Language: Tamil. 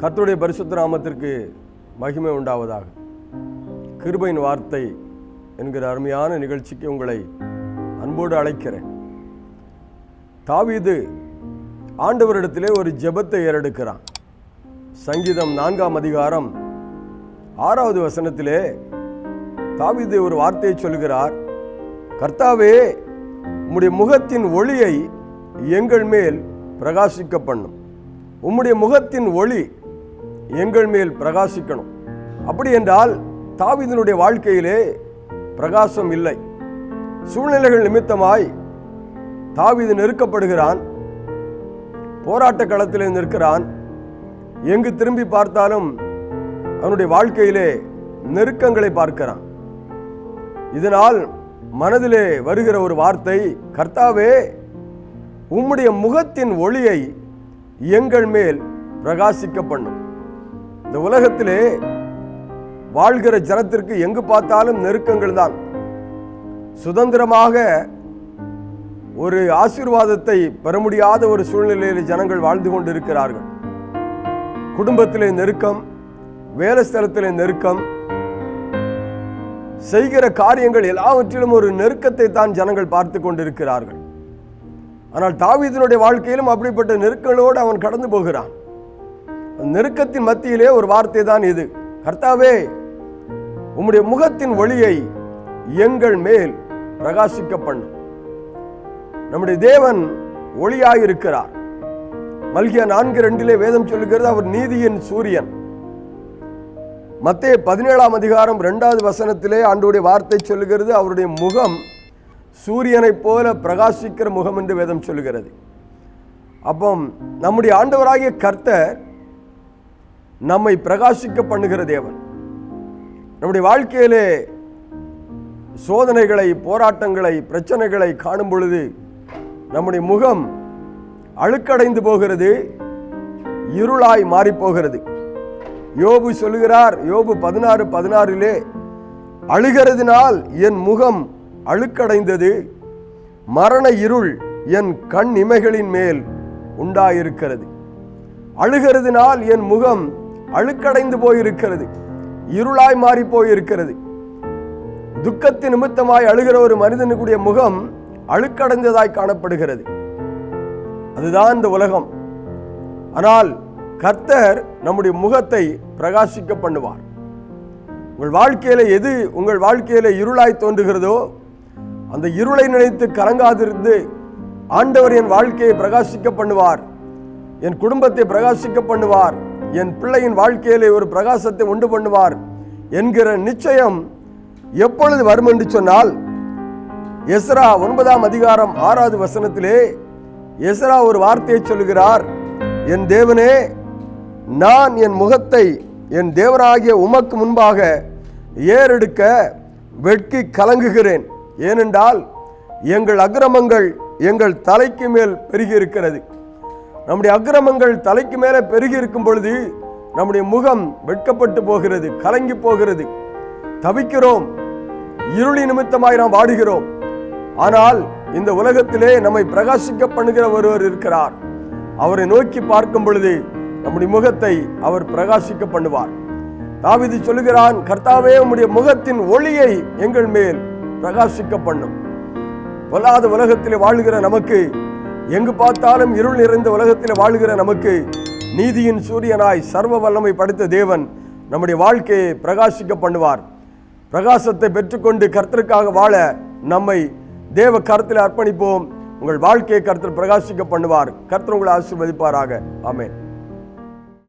கர்த்தருடைய பரிசுத்த நாமத்திற்கு மகிமை உண்டாவதாக. கிருபையின் வார்த்தை என்கிற அருமையான நிகழ்ச்சிக்கு உங்களை அன்போடு அழைக்கிறேன். தாவீது ஆண்டவரிடத்திலே ஒரு ஜெபத்தை ஏறெடுக்கிறான். சங்கீதம் நான்காம் அதிகாரம் ஆறாவது வசனத்திலே தாவீது ஒரு வார்த்தையை சொல்கிறார் கர்த்தாவே உம்முடைய முகத்தின் ஒளியை எங்கள் மேல் பிரகாசிக்க பண்ணும் உம்முடைய முகத்தின் ஒளி எங்கள் மேல் பிரகாசிக்கணும். அப்படி என்றால் தாவிதனுடைய வாழ்க்கையிலே பிரகாசம் இல்லை. சூழ்நிலைகள் நிமித்தமாய் தாவிது நெருக்கப்படுகிறான். போராட்ட களத்திலே நிற்கிறான். எங்கு திரும்பி பார்த்தாலும் அவனுடைய வாழ்க்கையிலே நெருக்கங்களை பார்க்கிறான். இதனால் மனதிலே வருகிற ஒரு வார்த்தை கர்த்தாவே உம்முடைய முகத்தின் ஒளியை எங்கள் மேல் பிரகாசிக்க பண்ணும். இந்த உலகத்திலே வாழ்கிற ஜனத்திற்கு எங்கு பார்த்தாலும் நெருக்கங்கள் தான். சுதந்திரமாக ஒரு ஆசீர்வாதத்தை பெற முடியாத ஒரு சூழ்நிலையில் ஜனங்கள் வாழ்ந்து கொண்டிருக்கிறார்கள். குடும்பத்திலே நெருக்கம் வேலை ஸ்தலத்திலே நெருக்கம் செய்கிற காரியங்கள் எல்லாவற்றிலும் ஒரு நெருக்கத்தை தான் ஜனங்கள் பார்த்து கொண்டிருக்கிறார்கள். ஆனால் தாவீதனுடைய வாழ்க்கையிலும் அப்படிப்பட்ட நெருக்கங்களோடு அவன் கடந்து போகிறான். நெருக்கத்தின் மத்தியிலே ஒரு வார்த்தை தான் இது. கர்த்தாவே உம்முடைய முகத்தின் ஒளியை எங்கள் மேல் பிரகாசிக்க பண்ணும் நம்முடைய தேவன் ஒளியாயிருக்கிறார். மல்கிய நான்கு ரெண்டிலே வேதம் சொல்லுகிறது அவர் நீதியின் சூரியன். மத்திய பதினேழாம் அதிகாரம் ரெண்டாவது வசனத்திலே ஆண்டுடைய வார்த்தை சொல்லுகிறது அவருடைய முகம் சூரியனைப் போல பிரகாசிக்கிற முகம் என்று வேதம் சொல்லுகிறது. அப்போ நம்முடைய ஆண்டவராகிய கர்த்தர் நம்மை பிரகாசிக்க பண்ணுகிற தேவன். நம்முடைய வாழ்க்கையிலே சோதனைகளை போராட்டங்களை பிரச்சனைகளை காணும் பொழுது நம்முடைய முகம் அழுக்கடைந்து போகிறது இருளாய் மாறிப் போகிறது யோபு சொல்லுகிறார் யோபு பதினாறு பதினாறிலே அழுகிறதுனால் என் முகம் அழுக்கடைந்தது மரண இருள் என் கண் இமைகளின் மேல் உண்டாயிருக்கிறது. அழுகிறதுனால் என் முகம் அழுக்கடைந்து போயிருக்கிறது. இருளாய் மாறி போயிருக்கிறது. துக்கத்து நிமித்தமாய் அழுகிற ஒரு மனிதனுக்குடைய முகம் அழுக்கடைந்ததாய் காணப்படுகிறது. அதுதான் இந்த உலகம். ஆனால் கர்த்தர் நம்முடைய முகத்தை பிரகாசிக்க பண்ணுவார். உங்கள் வாழ்க்கையில எது உங்கள் வாழ்க்கையில இருளாய் தோன்றுகிறதோ அந்த இருளை நினைத்து கலங்காதிருந்து ஆண்டவர் என் வாழ்க்கையை பிரகாசிக்க பண்ணுவார். என் குடும்பத்தை பிரகாசிக்க பண்ணுவார். என் பிள்ளையின் வாழ்க்கையிலே ஒரு பிரகாசத்தை உண்டு பண்ணுவார் என்கிற நிச்சயம் எப்பொழுது வரும் என்று சொன்னால் எஸ்ரா ஒன்பதாம் அதிகாரம் ஆறாவது வசனத்திலே எஸ்ரா ஒரு வார்த்தையை சொல்கிறார் என் தேவனே நான் என் முகத்தை என் தேவராகிய உமக்கு முன்பாக ஏறெடுக்க வெட்கி கலங்குகிறேன். ஏனென்றால் எங்கள் அக்கிரமங்கள் எங்கள் தலைக்கு மேல் பெருகி இருக்கிறது. நம்முடைய அக்கிரமங்கள் தலைக்கு மேலே பெருகி இருக்கும் பொழுது நம்முடைய முகம் வெட்கப்பட்டு போகிறது கலங்கி போகிறது. தவிக்கிறோம். இருளி நிமித்தமாய் நாம் வாடுகிறோம். ஆனால் இந்த உலகத்திலே நம்மை பிரகாசிக்க பண்ணுகிற ஒருவர் இருக்கிறார். அவரை நோக்கி பார்க்கும் பொழுது நம்முடைய முகத்தை அவர் பிரகாசிக்க பண்ணுவார். தாவிதி சொல்லுகிறான் கர்த்தாவே உம்முடைய முகத்தின் ஒளியை எங்கள் மேல் பிரகாசிக்க பண்ணும். பொல்லாத உலகத்திலே வாழுகிற நமக்கு எங்கு பார்த்தாலும் இருள் நிறைந்த உலகத்தில் வாழுகிற நமக்கு நீதியின் சூரியனாய் சர்வ வல்லமை படைத்த தேவன் நம்முடைய வாழ்க்கையை பிரகாசிக்க பண்ணுவார். பிரகாசத்தை பெற்றுக்கொண்டு கர்த்தருக்காக வாழ நம்மை தேவ கருத்தில் அர்ப்பணிப்போம். உங்கள் வாழ்க்கையை கருத்தில் பிரகாசிக்க பண்ணுவார். கர்த்தர் உங்களை ஆசீர்வதிப்பாராக. ஆமேன்.